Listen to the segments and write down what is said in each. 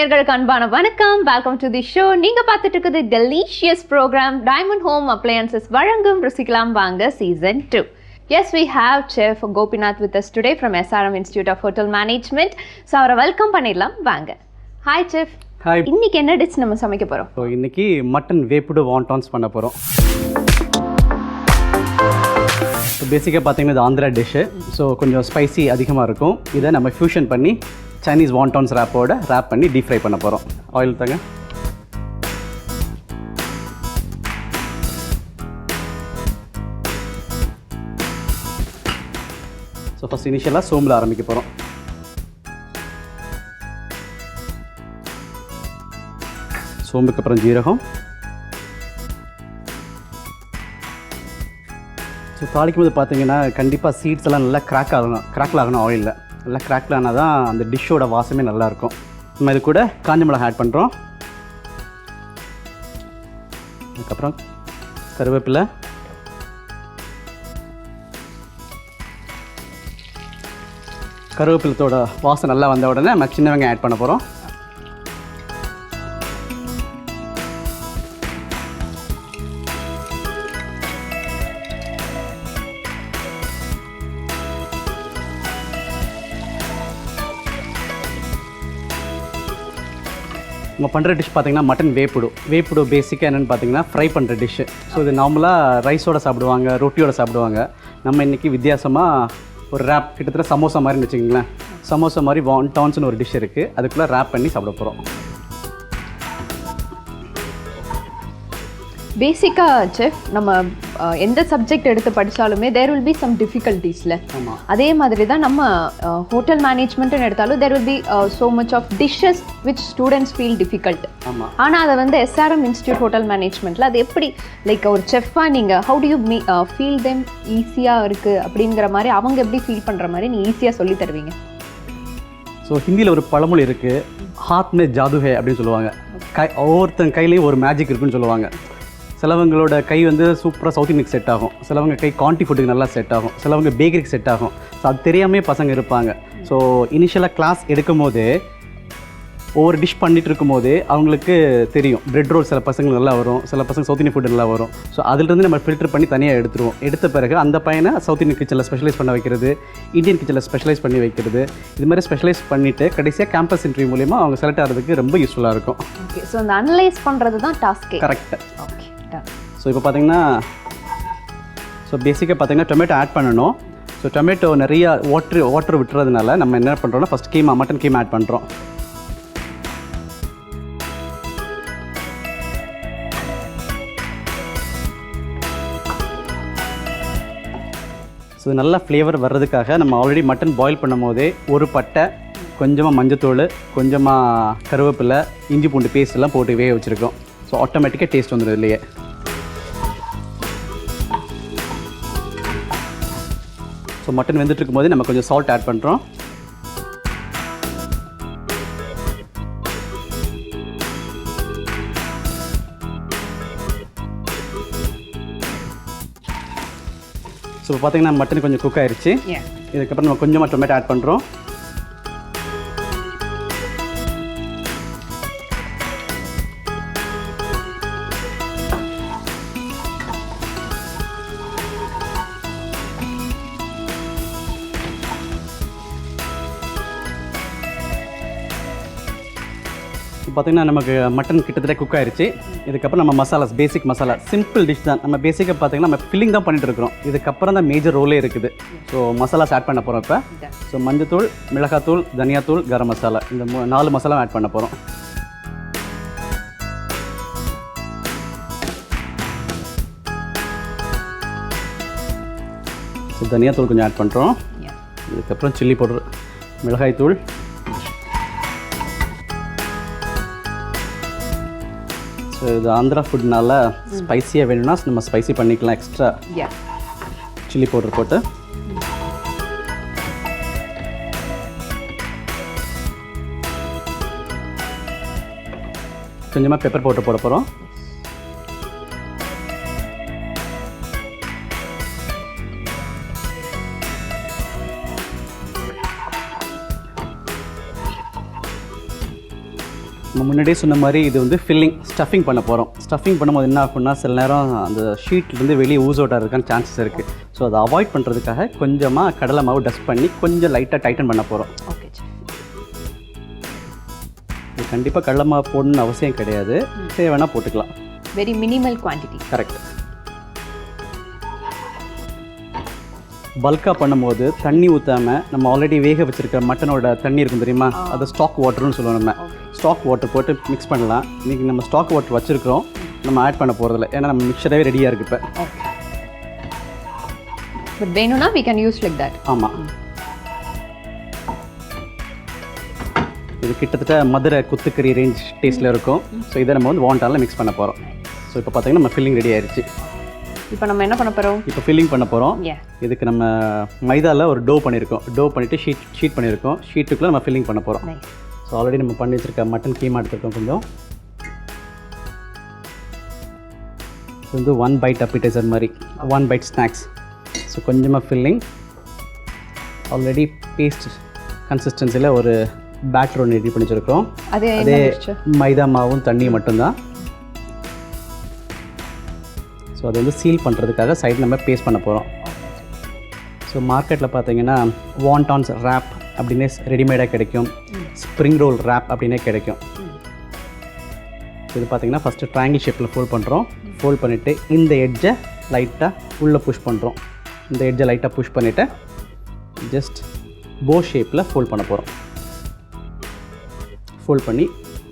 நேயர்களுக்கு அன்பான வணக்கம். வெல்கம் டு தி ஷோ நீங்க பார்த்துட்டு இருக்குது delicious program diamond home appliances வழங்கும் ருசிக்கலாம் வாங்க season two yes we have chef Gopinath with us today from SRM institute of hotel management so அவரை வெல்கம் பண்ணிடலாம். வாங்க. ஹாய் செஃப் ஹாய் இன்னைக்கு என்ன டிஷ் நம்ம சமைக்க போறோம்? ஸோ இன்னைக்கு மட்டன் வேப்புடு வாண்டான்ஸ் பண்ண போகிறோம் பேசிக்காக பார்த்தீங்கன்னா இது ஆந்திரா டிஷ்ஷு ஸோ கொஞ்சம் ஸ்பைசி அதிகமாக இருக்கும். இதை நம்ம ஃபியூஷன் பண்ணி சைனீஸ் வாண்டான்ஸ் ரேப்போட ரேப் பண்ணி டீப் ஃப்ரை பண்ண போகிறோம் ஆயில் தாங்க. ஸோ ஃபஸ்ட் இனிஷியலாக சோம்பில் ஆரம்பிக்க போகிறோம் சோம்புக்கு அப்புறம் ஜீரகம். ஸோ தாளிக்கும் போது பார்த்தீங்கன்னா கண்டிப்பாக சீட்ஸ் எல்லாம் நல்லா கிராக் ஆகணும் கிராக்கில் ஆகணும் ஆயிலில் நல்லா கிராக்கில் ஆனால் தான் அந்த டிஷ்ஷோட வாசமே நல்லாயிருக்கும். நம்ம இது கூட காஞ்ச மிளகா ஆட் பண்ணுறோம் அதுக்கப்புறம் கருவேப்பிலை. கருவேப்பிலத்தோட வாசம் நல்லா வந்த உடனே நம்ம சின்ன வெங்காயம் ஆட் பண்ண போகிறோம் நம்ம பண்ணுற டிஷ் பார்த்தீங்கன்னா மட்டன் வேப்புடு. வேப்புடு பேசிக்காக என்னென்னு பார்த்தீங்கன்னா ஃப்ரை பண்ணுற டிஷ்ஷு ஸோ இது நார்மலாக ரைஸோட சாப்பிடுவாங்க ரொட்டியோட சாப்பிடுவாங்க. நம்ம இன்றைக்கி வித்தியாசமாக ஒரு ரேப் கிட்டத்தட்ட சமோசா மாதிரின்னு வச்சுக்கிங்களேன். சமோசா மாதிரி வான் டான்ஸ்னு ஒரு டிஷ் இருக்குது அதுக்குள்ளே ரேப் பண்ணி சாப்பிட போகிறோம் பேசிக்கா செஃப் நம்ம எந்த சப்ஜெக்ட் எடுத்து படிச்சாலுமே தேர் வில் பி சம் டிஃபிகல்ட்டிஸ்ல அதே மாதிரி தான் நம்ம ஹோட்டல் மேனேஜ்மெண்ட்னு எடுத்தாலும் there will be so much of dishes which students feel difficult ஆனால் அதை வந்து எஸ்ஆர்எம் இன்ஸ்டியூட் ஹோட்டல் மேனேஜ்மெண்ட்டில் அது எப்படி லைக் ஒரு செஃப்பாக நீங்கள் how do you me feel them ஈஸியாக இருக்குது அப்படிங்கிற மாதிரி அவங்க எப்படி ஃபீல் பண்ணுற மாதிரி நீங்கள் ஈஸியாக சொல்லி தருவீங்க? ஸோ ஹிந்தியில் ஒரு பழமொழி இருக்குது ஹாத் மே ஜாது ஹே அப்படின்னு சொல்லுவாங்க. கை ஒவ்வொருத்தன் கையிலையும் ஒரு மேஜிக் இருக்குன்னு சொல்லுவாங்க. சிலவங்களோட கை வந்து சூப்பராக சவுத் இந்தியனுக்கு செட் ஆகும். சிலவங்க கை காண்டி ஃபுட்டுக்கு நல்லா செட் ஆகும். சிலவங்க பேக்கரிக்கு செட் ஆகும். ஸோ அது தெரியாமே பசங்க இருப்பாங்க. ஸோ இனிஷியலாக கிளாஸ் எடுக்கும் போது ஒவ்வொரு டிஷ் பண்ணிட்டு இருக்கும்போது அவங்களுக்கு தெரியும். பிரெட் ரோல் சில பசங்களுக்கு நல்லா வரும். சில பசங்க சவுத் இந்தியன் ஃபுட் நல்லா வரும். ஸோ அதிலிருந்து நம்ம ஃபில்டர் பண்ணி தனியாக எடுத்துருவோம். எடுத்த பிறகு அந்த பையனை சவுத் இந்தியன் கிச்சனில் ஸ்பெஷலைஸ் பண்ண வைக்கிறது இந்தியன் கிச்சனில் ஸ்பெஷலைஸ் பண்ணி வைக்கிறது. இது மாதிரி ஸ்பெஷலைஸ் பண்ணிவிட்டு கடைசியாக கேம்பஸ் இன்டர்வியூ மூலிமா அவங்க செலக்ட் ஆகிறதுக்கு ரொம்ப யூஸ்ஃபுல்லாக இருக்கும். ஓகே ஸோ அந்த அனலைஸ் பண்ணுறது தான் டாஸ்கே கரெக்ட் ஓகே ஸோ இப்போ பார்த்தீங்கன்னா ஸோ பேசிக்காக பார்த்தீங்கன்னா டொமேட்டோ ஆட் பண்ணணும். ஸோ டொமேட்டோ நிறைய வாட்ரு வாட்டர் விட்டுறதுனால நம்ம என்ன பண்ணுறோம்னா first keema mutton keema add பண்ணுறோம் ஸோ நல்லா ஃப்ளேவர் வர்றதுக்காக நம்ம ஆல்ரெடி மட்டன் பாயில் பண்ணும் போதே ஒரு பட்டை கொஞ்சமாக மஞ்சத்தூள் கொஞ்சமாக கருவேப்பிலை இஞ்சி பூண்டு பேஸ்ட் எல்லாம் போட்டு வேக வச்சுருக்கோம். ஸோ ஆட்டோமேட்டிக்காக டேஸ்ட் வந்துடும் இல்லையே ஸோ மட்டன் வெந்துட்டு இருக்கும்போது நம்ம கொஞ்சம் சால்ட் ஆட் பண்ணுறோம் ஸோ இப்போ பார்த்தீங்கன்னா மட்டன் கொஞ்சம் குக் ஆயிருச்சு. இதுக்கப்புறம் நம்ம கொஞ்சமாக டொமேட்டோ ஆட் பண்ணுறோம் பார்த்தீங்கன்னா நமக்கு மட்டன் கிட்டத்தட்ட குக் ஆயிருச்சு. இதுக்கப்புறம் நம்ம masalas basic masala simple dish தான். நம்ம பேசிக்காக பார்த்தீங்கன்னா நம்ம ஃபில்லிங் தான் பண்ணிட்டு இருக்கிறோம். இதுக்கப்புறம் தான் மேஜர் ரோலே இருக்குது. ஸோ மசாலாஸ் ஆட் பண்ண போகிறோம் இப்போ. ஸோ மஞ்சத்தூள் மிளகாத்தூள் தனியாத்தூள் கரம் மசாலா. இந்த நாலு மசாலா ஆட் பண்ண போகிறோம் ஸோ தனியாத்தூள் கொஞ்சம் ஆட் பண்ணுறோம் இதுக்கப்புறம் சில்லி பவுடர் மிளகாய் தூள் இது ஆந்திரா ஃபுட்னால ஸ்பைசியாக வேணும்னா நம்ம ஸ்பைசி பண்ணிக்கலாம் எக்ஸ்ட்ரா சில்லி பவுடர் போட்டு. கொஞ்சமாக பெப்பர் பவுடர் போட போகிறோம் நம்ம முன்னாடியே சொன்ன மாதிரி இது வந்து ஃபில்லிங் ஸ்டஃபிங் பண்ண போகிறோம் ஸ்டஃபிங் பண்ணும்போது என்ன ஆகும்னா சில நேரம் அந்த ஷீட்லேருந்து வெளியே ஊஸ் அவுட் ஆகிறதுக்கான சான்சஸ் இருக்குது ஸோ அதை அவாய்ட் பண்ணுறதுக்காக கொஞ்சமாக கடலை மாவு டஸ்ட் பண்ணி கொஞ்சம் லைட்டாக டைட்டன் பண்ண போகிறோம் ஓகே இது கண்டிப்பாக கடலை மாவு போடணும்னு அவசியம் கிடையாது. தேவைன்னா போட்டுக்கலாம். வெரி மினிமல் குவான்டிட்டி கரெக்ட் பல்காக பண்ணும்போது தண்ணி ஊற்றாமல் நம்ம ஆல்ரெடி வேக வச்சிருக்க மட்டனோட தண்ணி இருக்கும் தெரியுமா? அதை ஸ்டாக் வாட்டர்னு சொல்லுவோம் நம்ம. ஸ்டாக் வாட்டர் போட்டு மிக்ஸ் பண்ணலாம். இன்றைக்கி நம்ம ஸ்டாக் வாட்டர் வச்சுருக்கிறோம். நம்ம ஆட் பண்ண போகிறதில்ல ஏன்னா நம்ம மிக்சரே ரெடியாக இருக்குது இப்போ. பட் வேணும்னா we can use like that ஆமாம் இது கிட்டத்தட்ட மதுரை குத்துக்கறி ரேஞ்ச் டேஸ்ட்டில் இருக்கும். ஸோ இதை நம்ம வந்து வாண்டாலில் மிக்ஸ் பண்ண போகிறோம் ஸோ இப்போ பார்த்தீங்கன்னா நம்ம ஃபில்லிங் ரெடி ஆயிருச்சு. இப்போ நம்ம என்ன பண்ண போகிறோம் இப்போ ஃபில்லிங் பண்ண போகிறோம் இதுக்கு நம்ம மைதாவில் ஒரு டோ பண்ணியிருக்கோம் டோ பண்ணிவிட்டு ஷீட் ஷீட் பண்ணியிருக்கோம் ஷீட்டுக்குள்ளே நம்ம ஃபில்லிங் பண்ண போகிறோம் ஸோ ஆல்ரெடி நம்ம பண்ணி வச்சிருக்க மட்டன் கீமா எடுத்துருக்கோம் கொஞ்சம். இது வந்து ஒன் பைட் அப்பிடைசர் மாதிரி ஒன் பைட் ஸ்நாக்ஸ் ஸோ கொஞ்சமாக ஃபில்லிங் ஆல்ரெடி பேஸ்ட் கன்சிஸ்டன்சியில் ஒரு பேட்டர் ஒன்று ரெடி பண்ணி வச்சுருக்கோம் அது? மைதா மாவும் தண்ணியும் மட்டும்தான். ஸோ அதை வந்து சீல் பண்ணுறதுக்காக சைடு நம்ம பேஸ்ட் பண்ண போகிறோம் ஸோ மார்க்கெட்டில் பார்த்தீங்கன்னா வாண்டான்ஸ் ரேப் அப்படின்னே ரெடிமேடாக கிடைக்கும். ஸ்ப்ரிங் ரோல் ரேப் அப்படின்னே கிடைக்கும். இது பார்த்தீங்கன்னா ஃபஸ்ட்டு ட்ரையாங்கிள் ஷேப்பில் ஃபோல்ட் பண்ணுறோம் ஃபோல்ட் பண்ணிவிட்டு இந்த எட்ஜை லைட்டாக உள்ளே புஷ் பண்ணுறோம் இந்த எட்ஜை லைட்டாக புஷ் பண்ணிவிட்டு ஜஸ்ட் போ ஷேப்பில் ஃபோல்ட் பண்ண போகிறோம் ஃபோல்ட் பண்ணி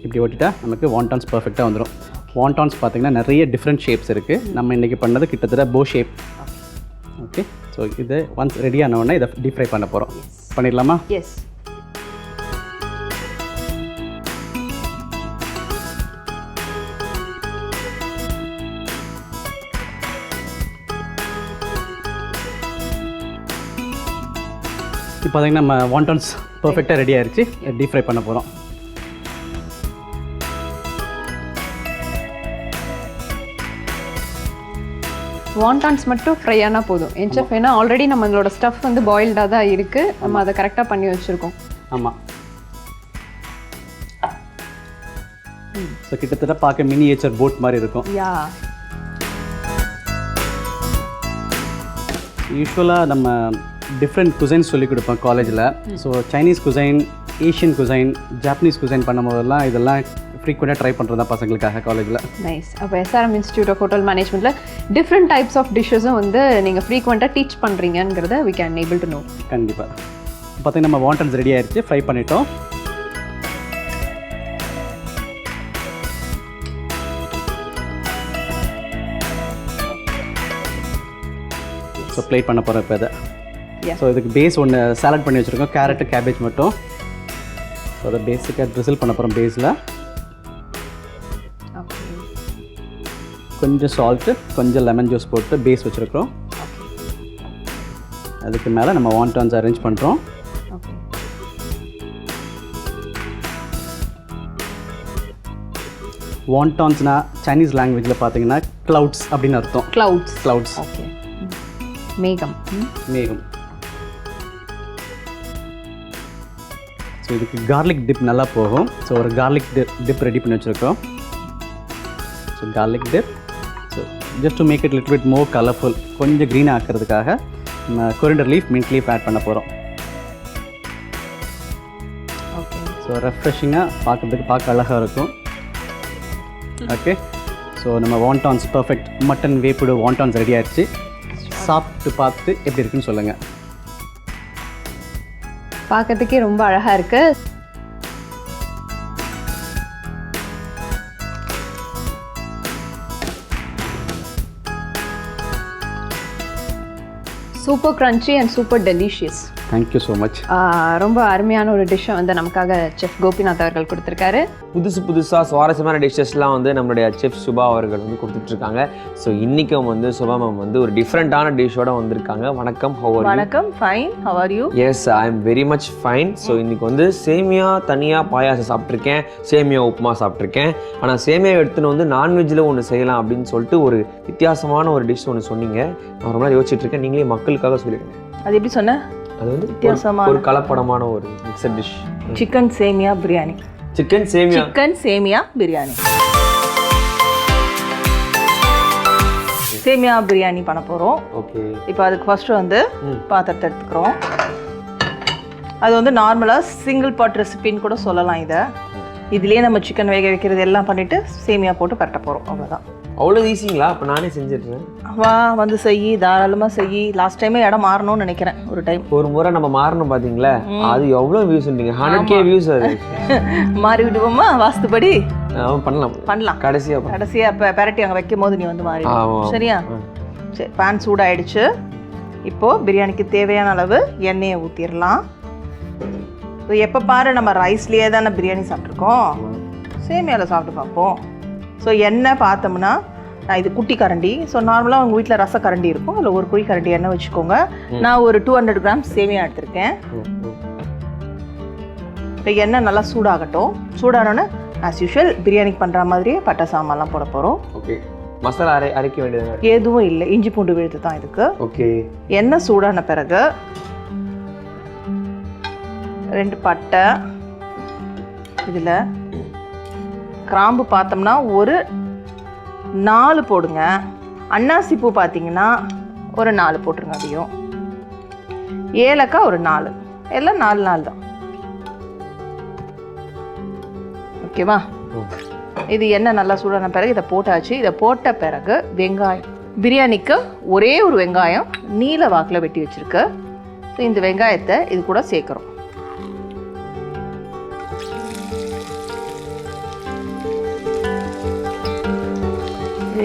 இப்படி ஓட்டிட்டா நமக்கு வாண்டான்ஸ் பர்ஃபெக்டாக வந்துடும் வாண்டான்ஸ் பார்த்தீங்கன்னா நிறைய டிஃப்ரெண்ட் ஷேப்ஸ் இருக்குது நம்ம இன்றைக்கி பண்ணது கிட்டத்தட்ட போ ஷேப் ஓகே ஸோ இது ஒன்ஸ் ரெடி ஆனவுடனே இதை டீப் ஃப்ரை பண்ண போகிறோம் பண்ணிடலாமா? எஸ் இப்போ பார்த்தீங்கன்னா நம்ம வாண்டான்ஸ் பர்ஃபெக்டாக ரெடி ஆயிருச்சு. டீப் ஃப்ரை பண்ண போகிறோம் வாண்டான்ஸ் மட்டும் ஃப்ரை ஆனால் போதும். என் செஃப் ஏன்னா ஆல்ரெடி நம்மளோட ஸ்டஃப் வந்து பாயில்டாக தான் இருக்குது நம்ம அதை கரெக்டாக பண்ணி வச்சுருக்கோம். ஆமாம் ஸோ கிட்டத்தட்ட பார்க்க மினியேச்சர் போட் மாதிரி இருக்கும். யா யூஸ்வலாக நம்ம டிஃப்ரெண்ட் குசைன் சொல்லி கொடுப்போம் காலேஜில் so Chinese cuisine Asian cuisine Japanese cuisine பண்ணும்போதெல்லாம் இதெல்லாம் ஃப்ரீக்வெண்ட்டாக ட்ரை பண்ணுறது பசங்களுக்காக காலேஜில் நைஸ் அப்போ எஸ்ஆர்எம் இன்ஸ்டியூட் ஆஃப் ஹோட்டல் மேனேஜ்மெண்ட்டில் டிஃப்ரெண்ட் டைப்ஸ் ஆஃப் டிஷ்ஷஸும் வந்து நீங்கள் ஃப்ரீக்வெண்ட்டாக teach பண்ணுறீங்கிறத we can able to know கண்டிப்பாக பார்த்தீங்கன்னா நம்ம வாண்டன்ஸ் ரெடி ஆயிருச்சு. ஃப்ரை பண்ணிட்டோம். ஸோ ப்ளே பண்ண போகிறோம் இப்போ இதை. ஸோ இதுக்கு பேஸ் ஒன்று சாலட் பண்ணி வச்சுருக்கோம். கேரட்டு கேபேஜ் மட்டும். ஸோ அதை பேஸிக்காக ட்ரிசில் பண்ண போகிறோம் பேஸில் கொஞ்சம் சால்ட்டு கொஞ்சம் லெமன் ஜூஸ் போட்டு பேஸ் வச்சுருக்கோம் அதுக்கு மேலே நம்ம வாண்டான்ஸ் அரேஞ்ச் பண்ணுறோம் வாண்டான்ஸ்னா சைனீஸ் லாங்குவேஜில் பார்த்தீங்கன்னா க்ளவுட்ஸ் அப்படின்னு அர்த்தம். க்ளவுட்ஸ் க்ளவுட்ஸ் ஓகே மேகம். மேகம். ஸோ இதுக்கு கார்லிக் டிப் நல்லா போகும். ஸோ ஒரு கார்லிக் டிப் டிப் ரெடி பண்ணி வச்சுருக்கோம் so garlic dip just to make it little bit more colourful கொஞ்சம் க்ரீனாக ஆக்கிறதுக்காக நம்ம coriander leaf mint leaf add பண்ண போகிறோம் ஸோ ரெஃப்ரெஷிங்காக பார்க்குறதுக்கு பார்க்க அழகாக இருக்கும். ஓகே ஸோ நம்ம wontons perfect mutton wrapped wontons ready ஆயிடுச்சு. சாப்பிட்டு பார்த்து எப்படி இருக்குன்னு சொல்லுங்கள் பார்க்கறதுக்கே ரொம்ப அழகாக இருக்கு. super crunchy and super delicious. Thank you so much ரொம்ப அருமையான ஒரு டிஷ்ஷை வந்து நமக்காக செஃப் கோபிநாத் அவர்கள் கொடுத்துருக்காரு. புதுசு புதுசாக சுவாரஸ்யமான டிஷ்ஷஸ்லாம் வந்து நம்மளுடைய செஃப் சுபா அவர்கள் வந்து கொடுத்துட்ருக்காங்க. ஸோ இன்றைக்கும் வந்து சுபா மேம் வந்து ஒரு டிஃப்ரெண்ட்டான டிஷ்ஷோட வந்திருக்காங்க. வணக்கம் ஹவர் வணக்கம் fine how are you yes I am very much fine so இன்னைக்கு வந்து சேமியா தனியாக பாயாசம் சாப்பிட்ருக்கேன். சேமியா உப்புமா சாப்பிட்ருக்கேன். ஆனால் சேமியா எடுத்துன்னு வந்து நான்வெஜ்ஜில் ஒன்று செய்யலாம் அப்படின்னு சொல்லிட்டு ஒரு வித்தியாசமான ஒரு டிஷ் ஒன்று சொன்னீங்க. நான் ரொம்ப நாள் யோசிச்சுட்டு இருக்கேன் நீங்களே மக்களுக்காக சொல்லிடுங்க. அது எப்படி சொன்ன? அது வந்து வித்தியாசமான ஒரு கலப்படமான ஒரு மிக்சட் டிஷ் சிக்கன் சேமியா பிரியாணி. சிக்கன் சேமியா. சிக்கன் சேமியா பிரியாணி. சேமியா பிரியாணி பண்ண போகிறோம் ஓகே இப்போ அதுக்கு ஃபர்ஸ்ட் வந்து பாத்திரத்தை எடுத்துக்கிறோம். அது வந்து நார்மலாக சிங்கிள் பாட் ரெசிபின்னு கூட சொல்லலாம் இதை. இதுலேயே நம்ம சிக்கன் வேக வைக்கிறது எல்லாம் பண்ணிட்டு சேமியா போட்டு பரட்ட போகிறோம் அவ்வளோதான் அவ்வளோ ஈஸிங்களா அப்போ நானே செஞ்சிடுறேன். வா வந்து செய் தாராளமாக செய் லாஸ்ட் டைமே இடம் மாறணும்னு நினைக்கிறேன் ஒரு டைம் ஒரு முறை நம்ம மாறணும் பாத்தீங்களா? அது எவ்வளோ வியூஸ் ஹண்ட்ரட் கே வியூஸ் அது. மாறி விடுவோமா வாஸ்துபடி பண்ணலாம். பண்ணலாம். கடைசியா பண்ணலாம். கடைசியாக இப்போ பெரட்டி அங்கே வைக்கும் போது நீ வந்து மாறி. சரியா? சரி பேன் சூடாயிடுச்சு. இப்போ பிரியாணிக்கு தேவையான அளவு எண்ணெயை ஊற்றிடலாம் எப்போ பாரு நம்ம ரைஸ்லேயே தானே பிரியாணி சாப்பிட்ருக்கோம் சேமியாவில் சாப்பிட்டு பார்ப்போம். ஸோ எண்ணெய் பார்த்தோம்னா நான் இது குட்டி கரண்டி. ஸோ நார்மலாக உங்கள் வீட்டில் ரச கரண்டி இருக்கும். அதில் ஒரு குழி கரண்டி எண்ணெய் வச்சுக்கோங்க. நான் ஒரு டூ ஹண்ட்ரட் கிராம் சேமியா எடுத்திருக்கேன். இப்போ எண்ணெய் நல்லா சூடாகட்டும். சூடானோன்னே ஆஸ் யூஷுவல் பிரியாணிக்கு பண்ணுற மாதிரியே பட்டை சாமான்லாம் போட போகிறோம் ஓகே. மசாலா அரை அரைக்க வேண்டியது எதுவும் இல்லை. இஞ்சி பூண்டு விழுது தான் இதுக்கு ஓகே. எண்ணெய் சூடான பிறகு ரெண்டு பட்டை இதில் கிராம்பு பார்த்தோம்னா ஒரு நாலு போடுங்க. அன்னாசி பூ பார்த்தீங்கன்னா ஒரு நாலு போட்டுருங்க அதையும் ஏலக்காய் ஒரு நாலு. எல்லாம் நாலு நாலு தான். ஓகேவா இது எண்ணெய் நல்லா சூடான பிறகு இதை போட்டாச்சு. இதை போட்ட பிறகு வெங்காயம். பிரியாணிக்கு ஒரே ஒரு வெங்காயம் நீல வாக்கில் வெட்டி வச்சிருக்கு. ஸோ இந்த வெங்காயத்தை இது கூட சேர்க்குறோம்.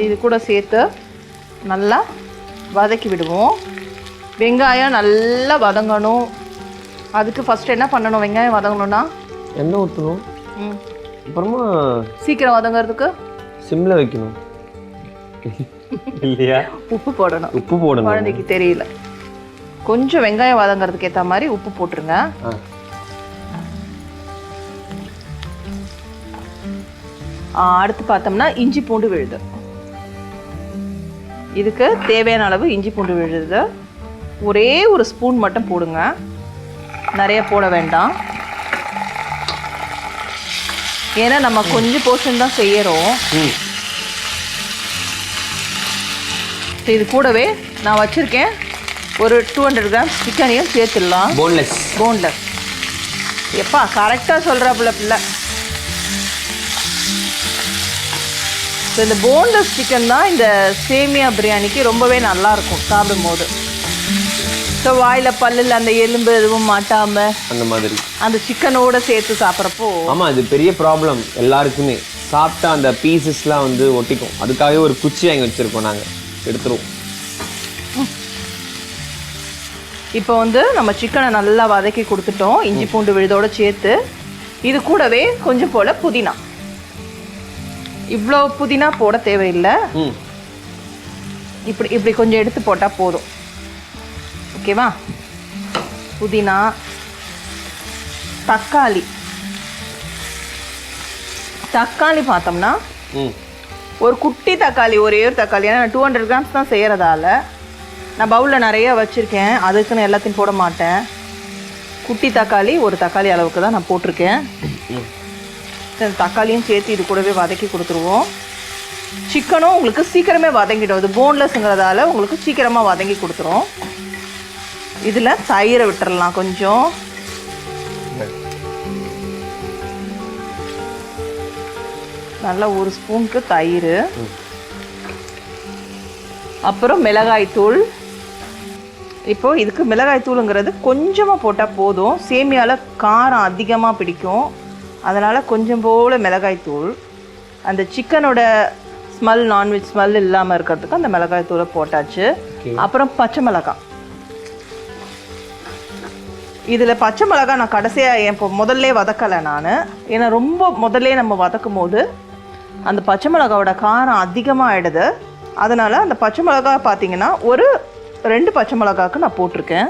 இது கூட சேர்த்து நல்லா வதக்கி விடுவோம். வெங்காயம் நல்லா வதங்கணும். அதுக்கு ஃபஸ்ட் என்ன பண்ணணும்? வெங்காயம் வதங்கணும்னா? எண்ணெய் ஊற்றணும் ம், அப்புறமா சீக்கிரம் வதங்கிறதுக்கு? சிம்ல வைக்கணும். இல்லையா? உப்பு போடணும். உப்பு போடணும். குழந்தைக்கு தெரியல. கொஞ்சம் வெங்காயம் வதங்கிறதுக்கு ஏற்ற மாதிரி உப்பு போட்டுருங்க. அடுத்து பார்த்தோம்னா இஞ்சி பூண்டு விழுது. இதுக்கு தேவையான அளவு இஞ்சி பூண்டு விழுது. ஒரே ஒரு ஸ்பூன் மட்டும் போடுங்க. நிறைய போட வேண்டாம். ஏன்னா நம்ம கொஞ்சம் போர்ஷன் தான் செய்யறோம். ம். இது கூடவே நான் வச்சிருக்கேன் ஒரு டூ ஹண்ட்ரட் கிராம் சிக்கனையும் சேர்த்துடலாம். போன்லெஸ் போன்லெஸ் எப்பா கரெக்டாக சொல்கிறாப்புல பிள்ளை. ஸோ இந்த போன்லெஸ் சிக்கன் தான் இந்த சேமியா பிரியாணிக்கு ரொம்பவே நல்லா இருக்கும் சாப்பிடும்போது. ஸோ வாயில் பல்லில் அந்த எலும்பு எதுவும் மாட்டாமல் அந்த மாதிரி. அந்த சிக்கனோட சேர்த்து சாப்பிட்றப்போ ஆமா இது பெரிய ப்ராப்ளம் எல்லாருக்குமே. சாப்பிட்டா அந்த பீசஸ்லாம் வந்து ஒட்டிக்கும். அதுக்காகவே ஒரு குச்சி வாங்கி வச்சிருக்கோம் நாங்க. எடுத்துருவோம். இப்போ வந்து நம்ம சிக்கனை நல்லா வதக்கி கொடுத்துட்டோம். இஞ்சி பூண்டு விழுதோட சேர்த்து. இது கூடவே கொஞ்சம் போல் புதினா. இவ்வளோ புதினா போட தேவையில்லை. இப்படி இப்படி கொஞ்சம் எடுத்து போட்டால் போதும். ஓகேவா புதினா தக்காளி. தக்காளி பார்த்தோம்னா ஒரு குட்டி தக்காளி ஒரே ஒரு தக்காளி. ஏன்னா டூ ஹண்ட்ரட் கிராம்ஸ் தான் செய்கிறதால நான் பவுலில் நிறைய வச்சுருக்கேன். அதுக்குன்னு எல்லாத்தையும் போட மாட்டேன். குட்டி தக்காளி ஒரு தக்காளி அளவுக்கு தான் நான் போட்டிருக்கேன். தக்காளியும் சேர்த்து இது கூடவே வதக்கி கொடுத்துருவோம். சிக்கனும் உங்களுக்கு சீக்கிரமே வதங்கிடும். இது போன்லெஸ்ங்கிறதால உங்களுக்கு சீக்கிரமாக வதங்கி கொடுத்துரும். இதில் தயிரை விட்டுறலாம் கொஞ்சம். நல்லா ஒரு ஸ்பூனுக்கு தயிர். அப்புறம் மிளகாய் தூள். இப்போது இதுக்கு மிளகாய் தூளுங்கிறது கொஞ்சமாக போட்டால் போதும். சேமியாவில் காரம் அதிகமாக பிடிக்கும். அதனால் கொஞ்சம் போல் மிளகாய் தூள். அந்த சிக்கனோட ஸ்மெல் நான்வெஜ் ஸ்மெல் இல்லாமல் இருக்கிறதுக்கு அந்த மிளகாய் தூளை போட்டாச்சு. அப்புறம் பச்சை மிளகாய். இதில் பச்சை மிளகாய் நான் கடைசியாக இப்போ முதல்ல வதக்கலை நான். ஏன்னா ரொம்ப முதல்ல நம்ம வதக்கும் போது அந்த பச்சை மிளகாவோட காரம் அதிகமாக ஆயிடுது அதனால் அந்த பச்சை மிளகாய் பார்த்தீங்கன்னா ஒரு ரெண்டு பச்சை மிளகாக்கு நான் போட்டிருக்கேன்.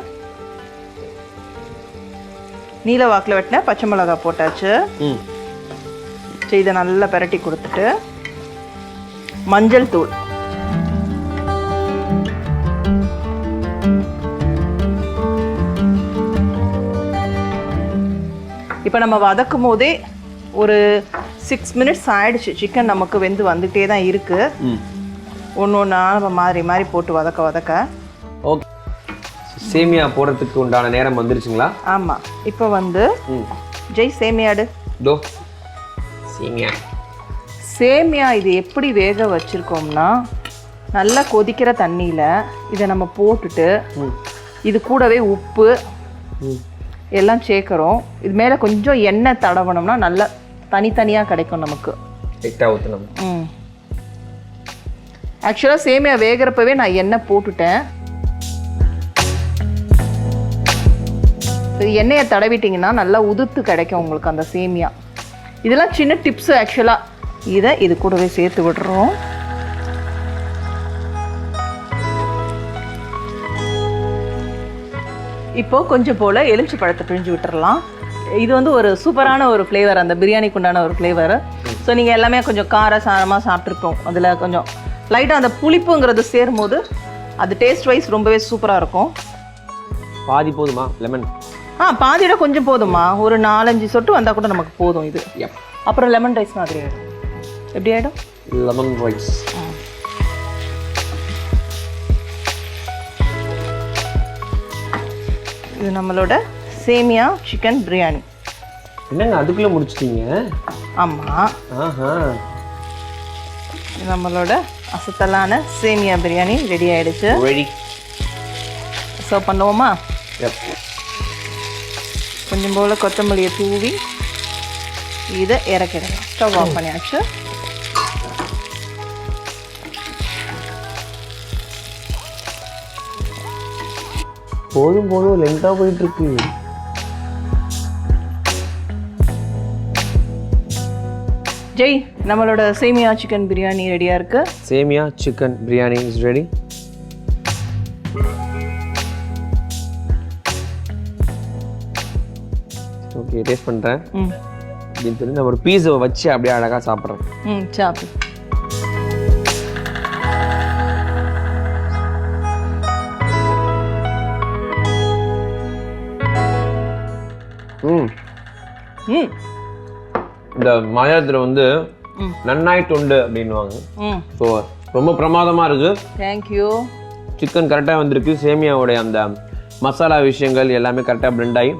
நீல வாக்கில் வெட்டின பச்சை மிளகாய் போட்டாச்சு. சரி இதை நல்லா பிரட்டி கொடுத்துட்டு மஞ்சள் தூள். இப்போ நம்ம வதக்கும் போதே ஒரு சிக்ஸ் மினிட்ஸ் ஆயிடுச்சு. சிக்கன் நமக்கு வெந்து வந்துகிட்டே தான் இருக்குது ஒன்று ஒன்றா நம்ம மாதிரி மாதிரி போட்டு வதக்க வதக்க. ஓகே. சேமியா போடுறதுக்கு உண்டான நேரம் வந்துருச்சுங்களா? ஆமாம் இப்போ வந்து ஜெய் சேமியாடு தோ சேமியா. சேமியா இது எப்படி வேக வச்சுருக்கோம்னா நல்லா கொதிக்கிற தண்ணியில் இதை நம்ம போட்டுட்டு இது கூடவே உப்பு எல்லாம் சேர்க்குறோம். இது மேலே கொஞ்சம் எண்ணெய் தடவணும்னா நல்லா தனித்தனியாக கிடைக்கும் நமக்கு. லைட்டாக ஊற்றணும் ம். ஆக்சுவலாக சேமியா வேகிறப்பவே நான் எண்ணெய் போட்டுட்டேன். எண்ணெயை தடவிட்டிங்கன்னா நல்லா உதுத்து கிடைக்கும் உங்களுக்கு அந்த சேமியா. இதெல்லாம் சின்ன டிப்ஸு ஆக்சுவலாக இதை இது கூடவே சேர்த்து விடுறோம். இப்போது கொஞ்சம் போல் எலுமிச்சை பழத்தை பிழிஞ்சு விட்டுறலாம். இது வந்து ஒரு சூப்பரான ஒரு ஃப்ளேவர் அந்த பிரியாணிக்கு உண்டான ஒரு ஃப்ளேவர் ஸோ நீங்கள் எல்லாமே கொஞ்சம் கார சாரமாக சாப்பிட்ருப்போம் அதில் கொஞ்சம் லைட்டாக அந்த புளிப்புங்கிறது சேரும்போது அது டேஸ்ட் வைஸ் ரொம்பவே சூப்பராக இருக்கும். பாதி போதுமா லெமன் ஆ பாதியோட கொஞ்சம் போதுமா ஒரு நாலஞ்சு சொட்டு வந்தால் கூட நமக்கு போதும் இது. அப்புறம் லெமன் ரைஸ் மாதிரி ஆகிடும் எப்படி ஆகிடும் லெமன் ரைஸ் இது நம்மளோட சேமியா சிக்கன் பிரியாணி என்னங்க அதுக்குள்ளே முடிச்சிட்டீங்க? ஆமாம் ஆஹா. நம்மளோட அசத்தலான சேமியா பிரியாணி ரெடி ஆயிடுச்சு. ரெடி சர்வ் பண்ணுவோமா? கொஞ்சம் போல் கொத்தமல்லியை தூவி இதை இறக்கிடலாம். ஸ்டவ் ஆஃப் பண்ணியாச்சு. போதும் போதும் லென்த்தாக போயிட்டு இருக்கு ஜெய் நம்மளோட சேமியா சிக்கன் பிரியாணி ரெடியாக இருக்கு? சேமியா chicken biryani is ready okay taste பண்ணுறேன் அப்படின்னு சொல்லி நான் ஒரு பீஸை வச்சு அப்படியே அழகாக சாப்பிட்றேன். ம் சாப்பிடு. ம். ம். இந்த மலையாளத்தில் வந்து. நன்னாய் தொண்டு அப்படின்வாங்க ஸோ ரொம்ப பிரமாதமாக இருக்குது தேங்க்யூ சிக்கன் கரெக்டாக வந்திருக்கு. சேமியாவுடைய அந்த மசாலா விஷயங்கள் எல்லாமே கரெக்டாக blend ஆகி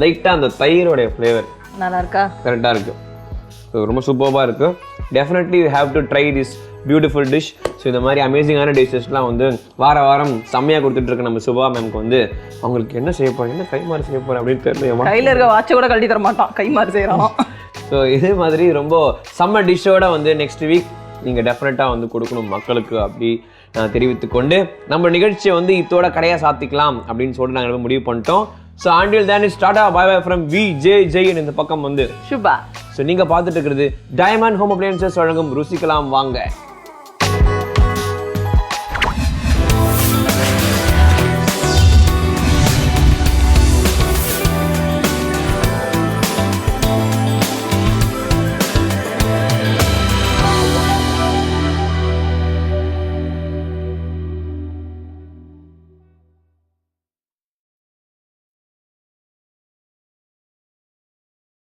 லைட்டாக அந்த தயிரோடைய ஃப்ளேவர் நல்லா இருக்கா கரெக்டாக இருக்குது ஸோ ரொம்ப சூப்பராக இருக்குது definitely you have to try this beautiful dish so இந்த மாதிரி அமேசிங்கான டிஷ்ஷஸ்லாம் வந்து வார வாரம் செம்மையாக கொடுத்துட்ருக்க நம்ம சுபா மேம்க்கு வந்து. அவங்களுக்கு என்ன செய்ய போகிறேன் என்ன கை மாறி செய்ய போகிறேன் அப்படின்னு தெரியல கையில் இருக்க வாட்சை கூட கழட்டி தர மாட்டான். கை மாதிரி செய்கிறான் ஸோ இதே மாதிரி ரொம்ப செம்ம டிஷ்ஷோட வந்து நெக்ஸ்ட் வீக் நீங்கள் டெஃபினட்டாக வந்து கொடுக்கணும் மக்களுக்கு அப்படி நான் தெரிவித்துக் கொண்டு நம்ம நிகழ்ச்சியை வந்து இத்தோட கடையாக சாத்திக்கலாம் அப்படின்னு சொல்லிட்டு நாங்கள் முடிவு பண்ணிட்டோம். ஸோ ஆண்டில் then is tata bye bye from V J Jain இந்த பக்கம் வந்து. சுபா. ஸோ நீங்கள் பார்த்துட்டு இருக்கிறது டைமண்ட் ஹோம் அப்ளையன்சஸ் வழங்கும் ருசிக்கலாம் வாங்க.